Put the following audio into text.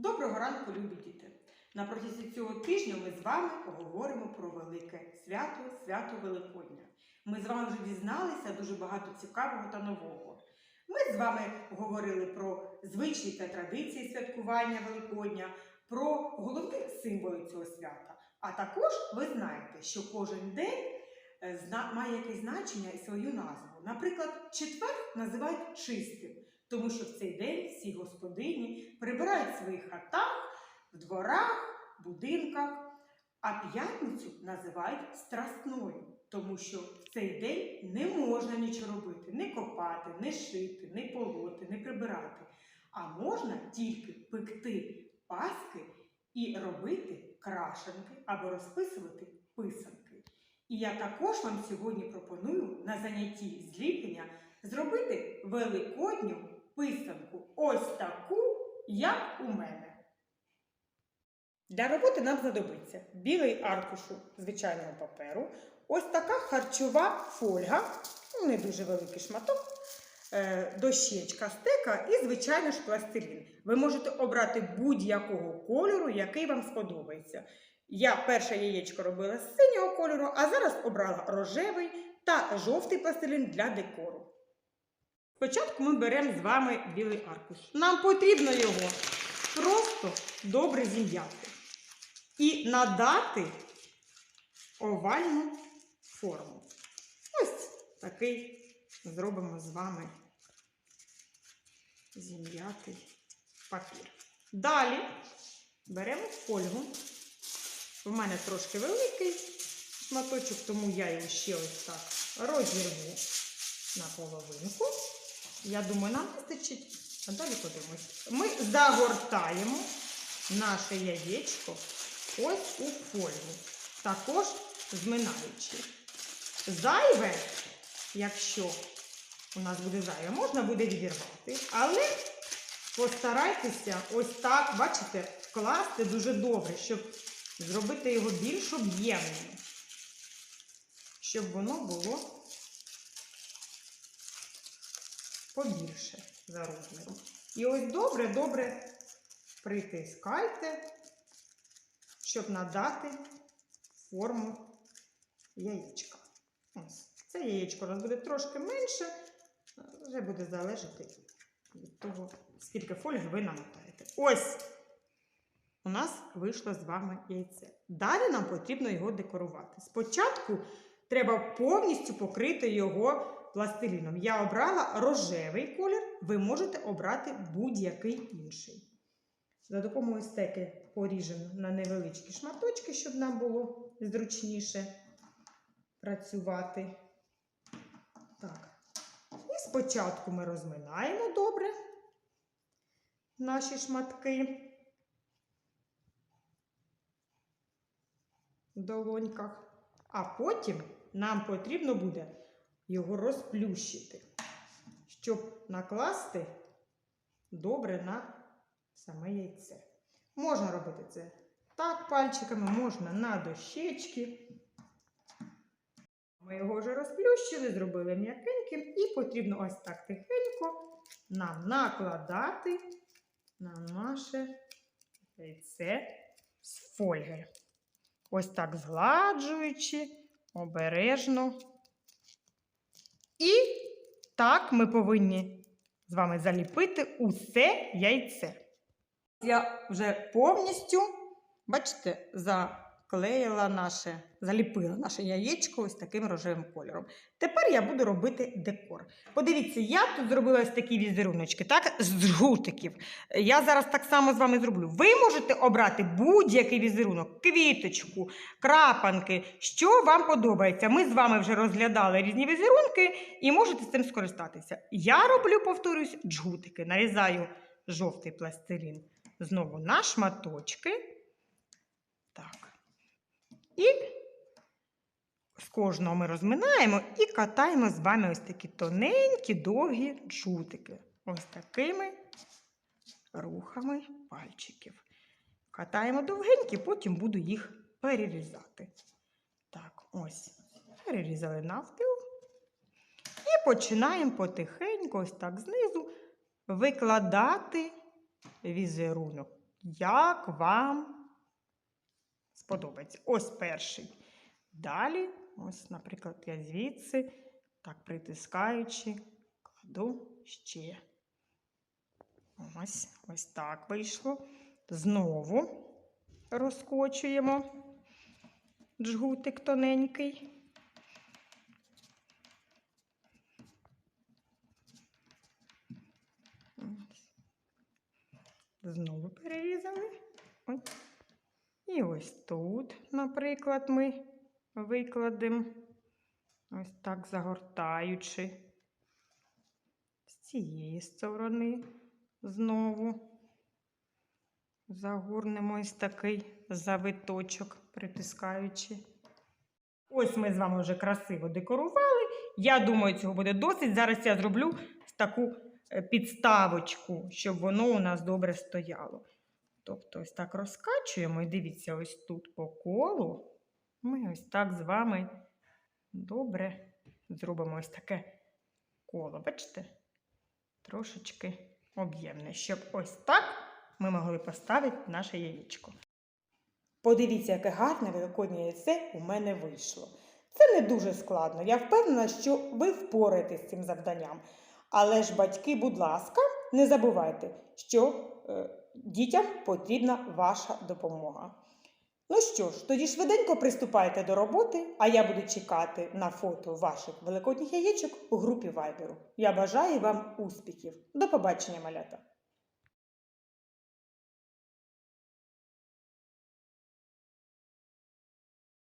Доброго ранку, любі діти! На протязі цього тижня ми з вами поговоримо про велике свято, свято Великодня. Ми з вами вже дізналися дуже багато цікавого та нового. Ми з вами говорили про звичаї та традиції святкування Великодня, про головні символи цього свята. А також ви знаєте, що кожен день е, має якесь значення і свою назву. Наприклад, четвер називають чистим, тому що в цей день всі господині прибирають в своїх хатах, в дворах, будинках, а п'ятницю називають страсною, тому що в цей день не можна нічого робити, не копати, не шити, не полоти, не прибирати. А можна тільки пекти паски і робити крашенки або розписувати писанки. І я також вам сьогодні пропоную на занятті зліплення зробити великодню писанку ось таку, як у мене. Для роботи нам знадобиться білий аркушу звичайного паперу, ось така харчова фольга, ну, не дуже великий шматок, е, дощечка стека і, звичайно ж, пластилін. Ви можете обрати будь-якого кольору, який вам сподобається. Я перше яєчко робила з синього кольору, а зараз обрала рожевий та жовтий пластилін для декору. Спочатку ми беремо з вами білий аркуш. Нам потрібно його просто добре зім'яти і надати овальну форму. Ось такий зробимо з вами зім'ятий папір. Далі беремо фольгу. У мене трошки великий шматочок, тому я його ще ось так розірву на половинку. Я думаю, нам вистачить. А далі подивимось. Ми загортаємо наше яєчко ось у фольгу, також зминаючи. Зайве, якщо у нас буде зайве, можна буде відірвати, але постарайтеся ось так, бачите, вкласти дуже добре, щоб зробити його більш об'ємним, щоб воно було побільше за розміром. І ось добре-добре притискайте, щоб надати форму яєчка. Ось. Це яєчко у нас буде трошки менше, вже буде залежати від того, скільки фольги ви намотаєте. Ось у нас вийшло з вами яйце. Далі нам потрібно його декорувати. Спочатку треба повністю покрити його пластиліном. Я обрала рожевий колір, ви можете обрати будь-який інший. За допомогою стеки поріжемо на невеличкі шматочки, щоб нам було зручніше працювати. Так. І спочатку ми розминаємо добре наші шматки в долоньках, а потім нам потрібно буде його розплющити, щоб накласти добре на саме яйце. Можна робити це так пальчиками, можна на дощечки. Ми його вже розплющили, зробили м'якеньким, і потрібно ось так тихенько нам накладати на наше яйце з фольги. Ось так згладжуючи, обережно. І так ми повинні з вами заліпити усе яйце. Я вже повністю, бачите, заклеїла наше, заліпила наше яєчко ось таким рожевим кольором. Тепер я буду робити декор. Подивіться, я тут зробила ось такі візеруночки, так, з жгутиків. Я зараз так само з вами зроблю. Ви можете обрати будь-який візерунок, квіточку, крапанки, що вам подобається. Ми з вами вже розглядали різні візерунки і можете з цим скористатися. Я роблю, повторюсь, джгутики. Нарізаю жовтий пластилін знову на шматочки. Так. І з кожного ми розминаємо і катаємо з вами ось такі тоненькі, довгі джутики. Ось такими рухами пальчиків. Катаємо довгенькі, потім буду їх перерізати. Так, ось. Перерізали навпіл. І починаємо потихеньку, ось так знизу, викладати візерунок як вам сподобається. Ось перший. Далі, ось, наприклад, я звідси, так притискаючи, кладу ще. Ось, ось так вийшло. Знову розкочуємо джгутик тоненький. Знову перерізали. І ось тут, наприклад, ми викладемо ось так загортаючи. З цієї сторони знову загорнемо ось такий завиточок, притискаючи. Ось ми з вами вже красиво декорували. Я думаю, цього буде досить. Зараз я зроблю таку е, підставочку, щоб воно у нас добре стояло. Тобто, ось так розкачуємо і дивіться, ось тут по колу. Ми ось так з вами добре зробимо ось таке коло. Бачите? Трошечки об'ємне, щоб ось так ми могли поставити наше яєчко. Подивіться, яке гарне великоднє яйце у мене вийшло. Це не дуже складно. Я впевнена, що ви впораєтесь з цим завданням. Але ж, батьки, будь ласка, не забувайте, що е, дітям потрібна ваша допомога. Ну що ж, тоді швиденько приступайте до роботи, а я буду чекати на фото ваших великодніх яєчок у групі Viber. Я бажаю вам успіхів. До побачення, малята!